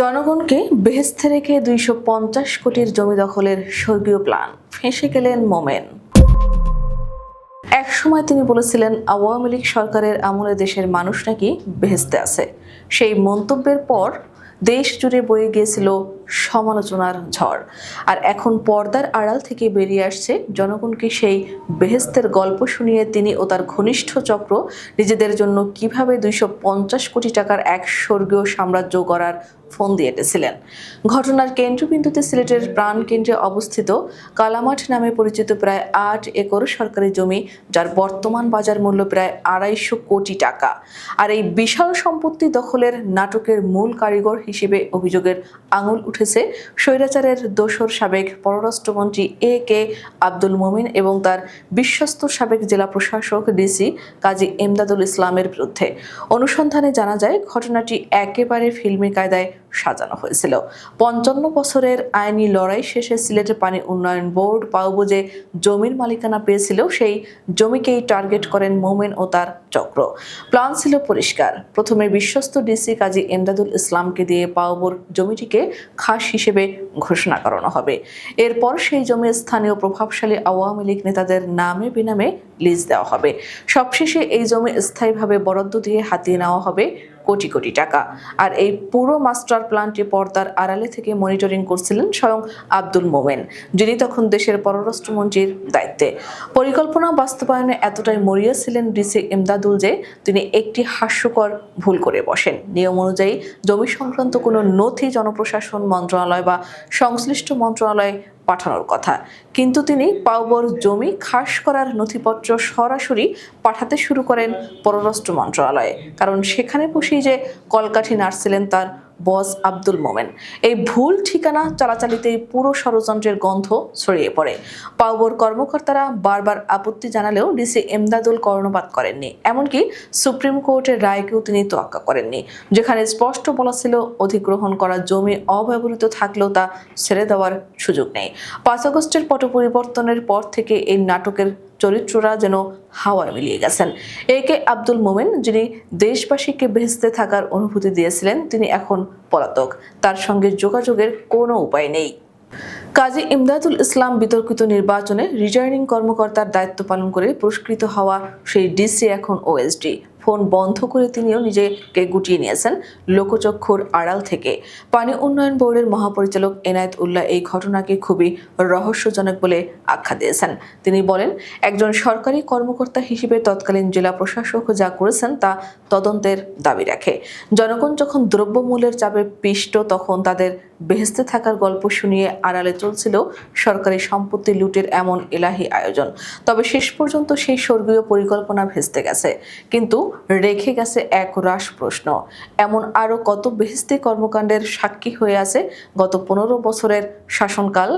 জনগণকে বেহেস্তে রেখে দুইশো পঞ্চাশ কোটির জমি দখলের স্বর্গীয় প্ল্যান। ফেঁসে গেলেন মোমেন। একসময় তিনি বলেছিলেন, আওয়ামী লীগ সরকারের আমলে দেশের মানুষ নাকি বেহেস্তে আছে। সেই মন্তব্যের পর দেশ জুড়ে বয়ে গিয়েছিল সমালোচনার ঝড়। আর এখন পর্দার আড়াল থেকে বেরিয়ে আসছে জনগণকে সেই বেহেস্তের গল্প শুনিয়ে তিনি ও তার ঘনিষ্ঠ চক্র নিজেদের জন্য কীভাবে দুইশো পঞ্চাশ কোটি টাকার এক স্বর্গীয় সাম্রাজ্য গড়ার ফোন দিয়ে এঁটেছিলেন। ঘটনার কেন্দ্রবিন্দুতে সিলেটের প্রাণ কেন্দ্রে অবস্থিত কালামাঠ নামে পরিচিত প্রায় আট একর সরকারি জমি, যার বর্তমান বাজার মূল্য প্রায় আড়াইশো কোটি টাকা। আর এই বিশাল সম্পত্তি দখলের নাটকের মূল কারিগর হিসেবে অভিযোগের আঙুল উঠেছে। স্বৈরাচারের দোসর সাবেক পররাষ্ট্রমন্ত্রী এ কে আব্দুল মোমিন এবং তার বিশ্বস্ত সাবেক জেলা প্রশাসক ডিসি কাজী এমদাদুল ইসলামের বিরুদ্ধে। অনুসন্ধানে জানা যায়, ঘটনাটি একেবারে ফিল্মি কায়দায় সাজানো হয়েছিল। পঞ্চান্ন বছরের আইনি লড়াই শেষে সিলেটের পানি উন্নয়ন বোর্ড পাউবুজে জমির মালিকানা পেয়েছিল, সেই জমিকেই টার্গেট করেন মোমেন ও তার চক্র। প্ল্যান ছিল পরিষ্কার। প্রথমে বিশ্বস্ত ডিসি কাজী এমদাদুল ইসলামকে দিয়ে পাউবুর জমিটিকে খাস হিসেবে ঘোষণা করানো হবে। এরপর সেই জমি স্থানীয় প্রভাবশালী আওয়ামী লীগ নেতাদের নামে বিনামে লিজ দেওয়া হবে। সবশেষে এই জমি স্থায়ীভাবে বরাদ্দ দিয়ে হাতিয়ে নেওয়া হবে কোটি কোটি টাকা। আর এই পুরো মাস্টার প্ল্যানটি পর্দার আড়ালে থেকে মনিটরিং করছিলেন স্বয়ং আব্দুল মোমেন, যিনি তখন দেশের পররাষ্ট্রমন্ত্রীর দায়িত্বে। পরিকল্পনা বাস্তবায়নে এতটাই মরিয়া ছিলেন ডিসি এমদাদুল যে তিনি একটি হাস্যকর ভুল করে বসেন। নিয়ম অনুযায়ী জমি সংক্রান্ত কোনো নথি জনপ্রশাসন মন্ত্রণালয় বা সংশ্লিষ্ট মন্ত্রণালয়ে পাঠানোর কথা। কিন্তু তিনি পাউবর জমি খাস করার নথিপত্র সরাসরি পাঠাতে শুরু করেন পররাষ্ট্র মন্ত্রণালয়ে। কারণ সেখানে বসেই যে কলকাঠি নাড়ছিলেন তার বস আব্দুল মোমেন। এই ভুল ঠিকানা চালাচালিতেই পুরো ষড়যন্ত্রের গন্ধ ছড়িয়ে পড়ে। পাউবর কর্মকর্তারা বারবার আপত্তি জানালেও ডিসি এমদাদুল কর্ণপাত করেননি। এমনকি সুপ্রিম কোর্টের রায়কেও তিনি তোয়াক্কা করেননি। যেখানে স্পষ্ট বলা ছিল অধিগ্রহণ করা জমি অব্যবহৃত থাকলেও তা ছেড়ে দেওয়ার সুযোগ নেই। পাঁচ আগস্টের পট পরিবর্তনের পর থেকে এই নাটকের চরিত্ররা যেন হাওয়ায় মিলিয়ে গেছেন। এ কে আব্দুল মোমেন, যিনি দেশবাসীকে ভেস্তে থাকার অনুভূতি দিয়েছিলেন, তিনি এখন পলাতক। তার সঙ্গে যোগাযোগের কোনো উপায় নেই। কাজী ইমদাদুল ইসলাম বিতর্কিত নির্বাচনে রিটার্নিং কর্মকর্তার দায়িত্ব পালন করে পুরস্কৃত হওয়া সেই ডিসি এখন ওএসডি ফোন বন্ধ করে তিনিও নিজেকে গুটিয়ে নিয়েছেন লোকচক্ষুর আড়াল থেকে। পানি উন্নয়ন বোর্ডের মহাপরিচালক এনায়েত উল্লাহ এই ঘটনাকে খুবই রহস্যজনক বলে আখ্যা দিয়েছেন। তিনি বলেন, একজন সরকারি কর্মকর্তা হিসেবে তৎকালীন জেলা প্রশাসক যা করেছেন তা তদন্তের দাবি রাখে। জনগণ যখন দ্রব্যমূল্যের চাপে পিষ্ট, তখন তাদের বেহেস্তে থাকার গল্প শুনিয়ে আড়ালে চলছিল সরকারি সম্পত্তি লুটের এমন এলাহি আয়োজন। তবে শেষ পর্যন্ত সেই স্বর্গীয় পরিকল্পনা ভেস্তে গেছে। কিন্তু রেখে গেছে এক রাস প্রশ্ন। এমন আরও কত বেহেস্তি কর্মকাণ্ডের সাক্ষী হয়ে আছে গত পনেরো বছরের শাসনকাল?